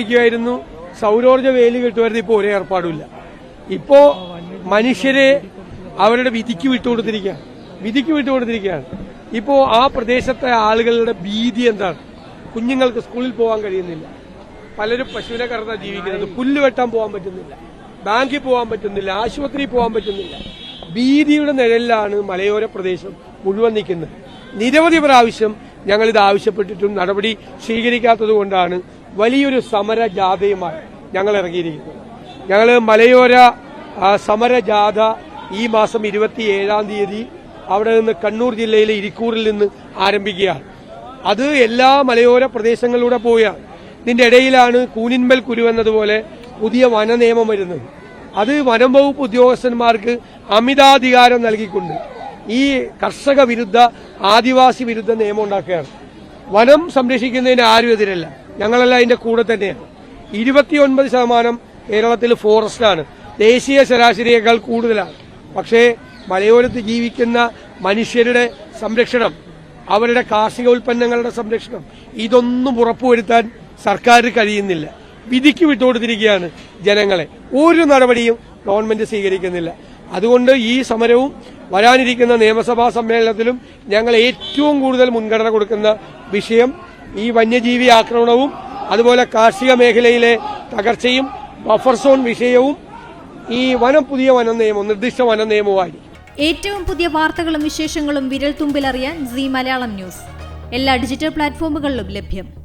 ആലോചിക്കുമായിരുന്നു സൗരോർജ വേലി കിട്ടുമായിരുന്നു. ഇപ്പോൾ ഒരു ഏർപ്പാടുമില്ല. ഇപ്പോ മനുഷ്യരെ അവരുടെ വിധിക്ക് വിട്ടുകൊടുത്തിരിക്കുകയാണ്. വിധിക്ക് വിട്ടുകൊടുത്തിരിക്കുകയാണ്. ഇപ്പോ ആ പ്രദേശത്തെ ആളുകളുടെ ഭീതി എന്താണ്? കുഞ്ഞുങ്ങൾക്ക് സ്കൂളിൽ പോകാൻ കഴിയുന്നില്ല. പലരും പശുവിനെ കറന്നാ ജീവിക്കുന്നത്. പുല്ല് വെട്ടാൻ പോകാൻ പറ്റുന്നില്ല. ബാങ്കിൽ പോകാൻ പറ്റുന്നില്ല. ആശുപത്രിയിൽ പോകാൻ പറ്റുന്നില്ല. ഭീതിയുടെ നിഴലിലാണ് മലയോര പ്രദേശം മുഴുവൻ നിൽക്കുന്നത്. നിരവധി പ്രാവശ്യം ഞങ്ങൾ ഇത് ആവശ്യപ്പെട്ടിട്ടും നടപടി സ്വീകരിക്കാത്തത് കൊണ്ടാണ് വലിയൊരു സമര ജാഥയുമായി ഞങ്ങൾ ഇറങ്ങിയിരിക്കുന്നു. ഞങ്ങൾ മലയോര ആ, സമര ജാഥ ഈ മാസം ഇരുപത്തിയേഴാം തീയതി അവിടെ നിന്ന് കണ്ണൂർ ജില്ലയിലെ ഇരിക്കൂറിൽ നിന്ന് ആരംഭിക്കുകയാണ്. അത് എല്ലാ മലയോര പ്രദേശങ്ങളിലൂടെ പോവുകയാണ്. ഇതിന്റെ ഇടയിലാണ് കൂനിൻമൽ കുരു എന്നതുപോലെ പുതിയ വനനിയമം വരുന്നത്. അത് വനം വകുപ്പ് ഉദ്യോഗസ്ഥന്മാർക്ക് അമിതാധികാരം നൽകിക്കൊണ്ട് ഈ കർഷക വിരുദ്ധ ആദിവാസി വിരുദ്ധ നിയമം ഉണ്ടാക്കുകയാണ്. വനം സംരക്ഷിക്കുന്നതിന് ആരും എതിരല്ല. ഞങ്ങളെല്ലാം അതിന്റെ കൂടെ തന്നെയാണ്. ഇരുപത്തിയൊൻപത് ശതമാനം കേരളത്തിൽ ഫോറസ്റ്റാണ്. ദേശീയ ശരാശരിയേക്കാൾ കൂടുതലാണ്. പക്ഷേ മലയോരത്ത് ജീവിക്കുന്ന മനുഷ്യരുടെ സംരക്ഷണം അവരുടെ കാർഷിക ഉൽപ്പന്നങ്ങളുടെ സംരക്ഷണം ഇതൊന്നും ഉറപ്പുവരുത്താൻ സർക്കാർ കഴിയുന്നില്ല. വിധിക്ക് വിട്ടുകൊടുത്തിരിക്കുകയാണ് ജനങ്ങളെ. ഒരു നടപടിയും ഗവൺമെന്റ് സ്വീകരിക്കുന്നില്ല. അതുകൊണ്ട് ഈ സമരവും വരാനിരിക്കുന്ന നിയമസഭാ സമ്മേളനത്തിലും ഞങ്ങൾ ഏറ്റവും കൂടുതൽ മുൻഗണന കൊടുക്കുന്ന വിഷയം ഈ വന്യജീവി ആക്രമണവും അതുപോലെ കാർഷിക മേഖലയിലെ തകർച്ചയും ബഫർ സോൺ വിഷയവും ഈ വനം പുതിയ വന നിയമം നിർദ്ദിഷ്ട വന നിയമവുമായിരിക്കും ഏറ്റവും പുതിയ വാർത്തകളും വിശേഷങ്ങളും വിരൽ തുമ്പിലറിയാൻ സി മലയാളം ന്യൂസ്. എല്ലാ ഡിജിറ്റൽ പ്ലാറ്റ്ഫോമുകളിലും ലഭ്യം.